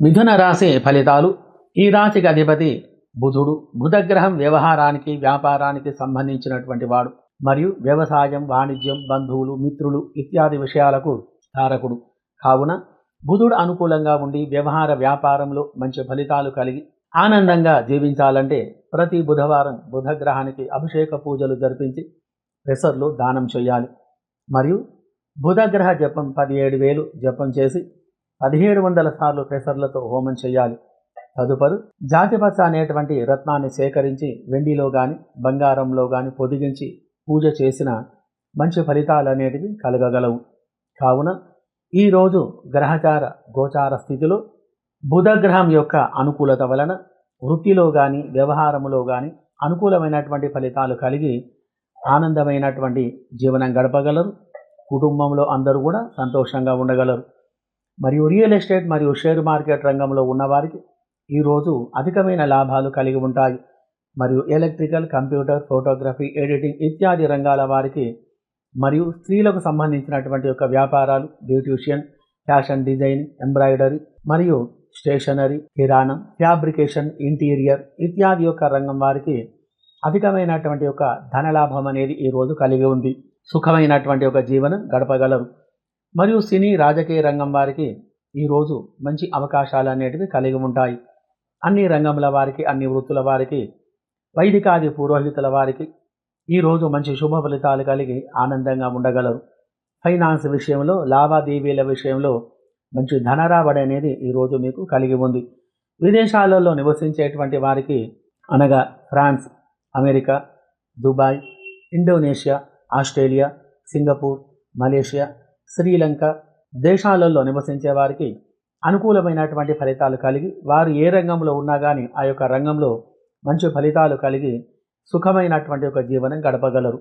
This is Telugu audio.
మిథున రాశి ఫలితాలు ఈ రాశికి అధిపతి బుధుడు. బుధగ్రహం వ్యవహారానికి వ్యాపారానికి సంబంధించినటువంటి వాడు. మరియు వ్యవసాయం వాణిజ్యం బంధువులు మిత్రులు ఇత్యాది విషయాలకు తారకుడు. కావున బుధుడు అనుకూలంగా ఉండి వ్యవహార వ్యాపారంలో మంచి ఫలితాలు కలిగి ఆనందంగా జీవించాలంటే ప్రతి బుధవారం బుధగ్రహానికి అభిషేక పూజలు జరిపించి పెసర్లు దానం చేయాలి మరియు బుధగ్రహ జపం పదిహేడు వేలు జపం చేసి పదిహేడు వందల సార్లు పెసర్లతో హోమం చేయాలి. తదుపరి జాతిపచ్చ అనేటువంటి రత్నాన్ని సేకరించి వెండిలో కానీ బంగారంలో కానీ పొదిగించి పూజ చేసిన మంచి ఫలితాలు అనేటివి కలగగలవు. కావున ఈరోజు గ్రహచార గోచార స్థితిలో బుధగ్రహం యొక్క అనుకూలత వలన వృత్తిలో కానీ వ్యవహారములో కానీ అనుకూలమైనటువంటి ఫలితాలు కలిగి ఆనందమైనటువంటి జీవనం గడపగలరు. కుటుంబంలో అందరూ కూడా సంతోషంగా ఉండగలరు. మరియు రియల్ ఎస్టేట్ మరియు షేర్ మార్కెట్ రంగంలో ఉన్నవారికి ఈరోజు అధికమైన లాభాలు కలిగి ఉంటాయి. మరియు ఎలక్ట్రికల్ కంప్యూటర్ ఫోటోగ్రఫీ ఎడిటింగ్ ఇత్యాది రంగాల వారికి మరియు స్త్రీలకు సంబంధించినటువంటి యొక్క వ్యాపారాలు బ్యూటిషియన్ ఫ్యాషన్ డిజైన్ ఎంబ్రాయిడరీ మరియు స్టేషనరీ కిరాణం ఫ్యాబ్రికేషన్ ఇంటీరియర్ ఇత్యాది యొక్క రంగం వారికి అధికమైనటువంటి యొక్క ధనలాభం అనేది ఈరోజు కలిగి ఉంది. సుఖమైనటువంటి ఒక జీవనం గడపగలరు. మరియు సినీ రాజకీయ రంగం వారికి ఈరోజు మంచి అవకాశాలు అనేటివి కలిగి ఉంటాయి. అన్ని రంగముల వారికి అన్ని వృత్తుల వారికి వైదికాది పురోహితుల వారికి ఈరోజు మంచి శుభ ఫలితాలు కలిగి ఆనందంగా ఉండగలరు. ఫైనాన్స్ విషయంలో లావాదేవీల విషయంలో మంచి ధనరాబడి అనేది ఈరోజు మీకు కలిగి ఉంది. విదేశాలలో నివసించేటువంటి వారికి అనగా France America Dubai Indonesia Australia Singapore Malaysia Sri Lanka దేశాలలో నివసించే వారికి అనుకూలమైనటువంటి ఫలితాలు కలిగి వారు ఏ రంగంలో ఉన్నా కానీ ఆ యొక్క రంగంలో మంచి ఫలితాలు కలిగి సుఖమైనటువంటి ఒక జీవనం గడపగలరు.